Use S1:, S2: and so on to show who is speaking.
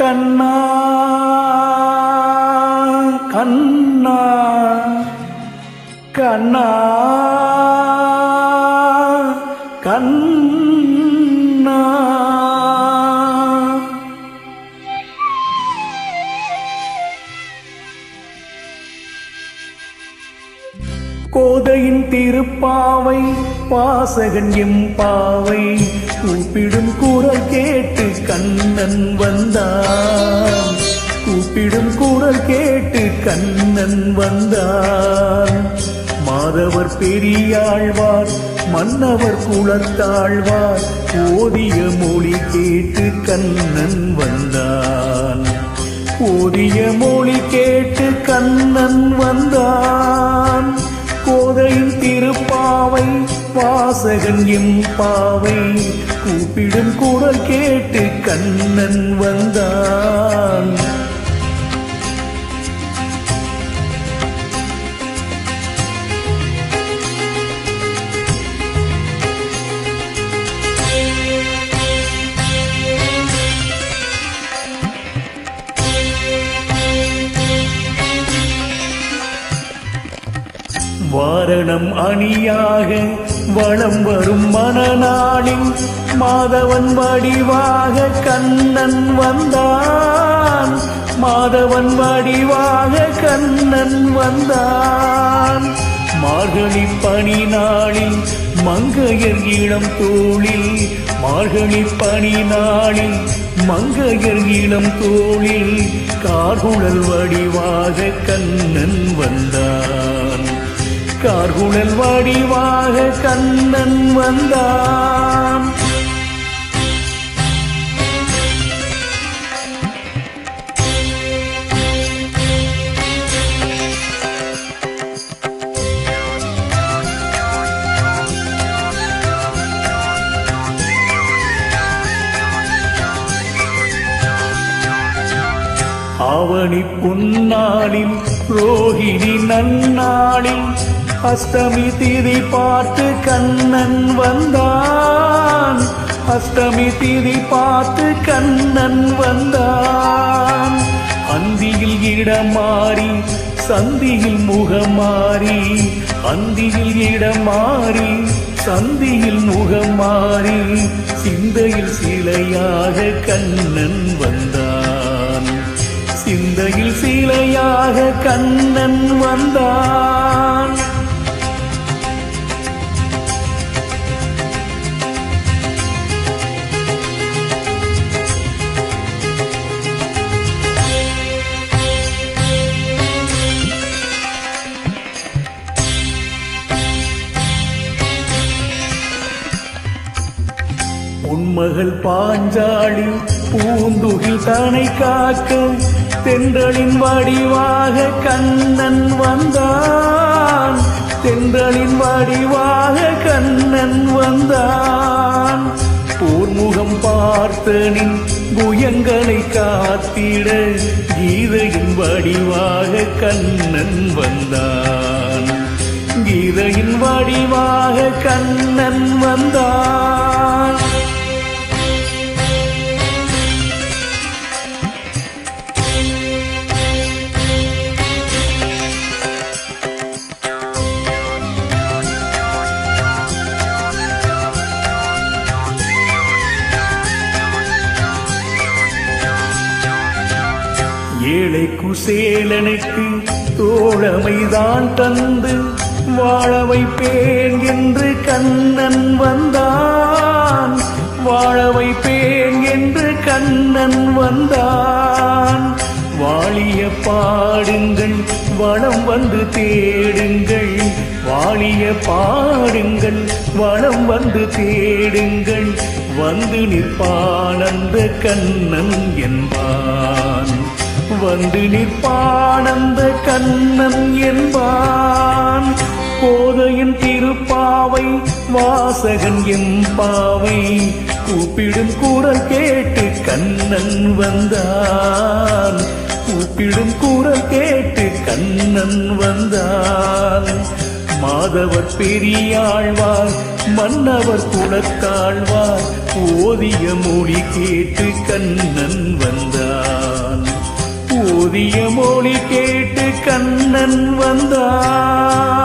S1: கண்ணா கண்ணா கண்ணா. கோதையின் திருப்பாவை வாசகன் எம் பாவை. கூப்பிடும் குரல் கேட்டு கண்ணன் வந்தான். கூப்பிடும் குரல் கேட்டு கண்ணன் வந்தான். மாதவர் பெரியாழ்வார் மன்னவர் குலத்தாழ்வார். ஓதிய மொழி கேட்டு கண்ணன் வந்தான். ஓதிய மொழி கேட்டு கண்ணன் வந்தான். வாசகன் எம் பாவை கூப்பிடும் குரல் கேட்டு கண்ணன் வந்தான். வாரணம் அணியாக வளம் வரும் மணநாளில் மாதவன் வடிவாக கண்ணன் வந்தான். மாதவன் வடிவாக கண்ணன் வந்தான். மார்கழி பனி நாளில் மங்கையர் இளம் தோளில் மார்கழி பனி நாளில் மங்கையர் இளம் தோளில் கார்குழல் வடிவாக கண்ணன் வந்தான். கார்குழல் வடிவாக கண்ணன் வந்தான். ஆவணி புன்னாளில் ரோஹிணி நன்னாளில் அஷ்டமி திதி பார்த்து கண்ணன் வந்தான். அஷ்டமி திதி பார்த்து கண்ணன் வந்தான். அந்தியில் இடம் மாறி சந்தியில் முகம் மாறி அந்தியில் இடம் மாறி சந்தியில் முகம் மாறி சிந்தையில் சிலையாக கண்ணன் வந்தான். சிந்தையில் சிலையாக கண்ணன் வந்தான். உன்மகள் பாஞ்சாளி பூந்துகில் தனை காக்க தென்றலின் வடிவாக கண்ணன் வந்தான். தென்றலின் வடிவாக கண்ணன் வந்தான். போர்முகம் பார்த்தனின் புயங்களை காத்திட கீதையின் வடிவாக கண்ணன் வந்தான். கீதையின் வடிவாக கண்ணன் வந்தான். ஏழை குசேலனுக்கு தோழமைதான் தந்து வாழ வைப்பேன் என்று கண்ணன் வந்தான். வாழ வைப்பேன் என்று கண்ணன் வந்தான். வாழிய பாடுங்கள் வளம் வந்து தேடுங்கள். வாழிய பாடுங்கள் வளம் வந்து தேடுங்கள். வந்து நிற்பானந்த கண்ணன் என்பான். வந்து நிற்பானந்த கண்ணன் என்பான். கோதையின் திருப்பாவை வாசகன் எம்பாவை. கூப்பிடும் குரல் கேட்டு கண்ணன் வந்தான். கூப்பிடும் குரல் கேட்டு கண்ணன் வந்தான். மாதவர் பெரியாழ்வார் மன்னவர் குலத்தாழ்வார் ஓதிய மொழி கேட்டு கண்ணன் வந்தார் புதிய மொழி கேட்டு கண்ணன் வந்தான்.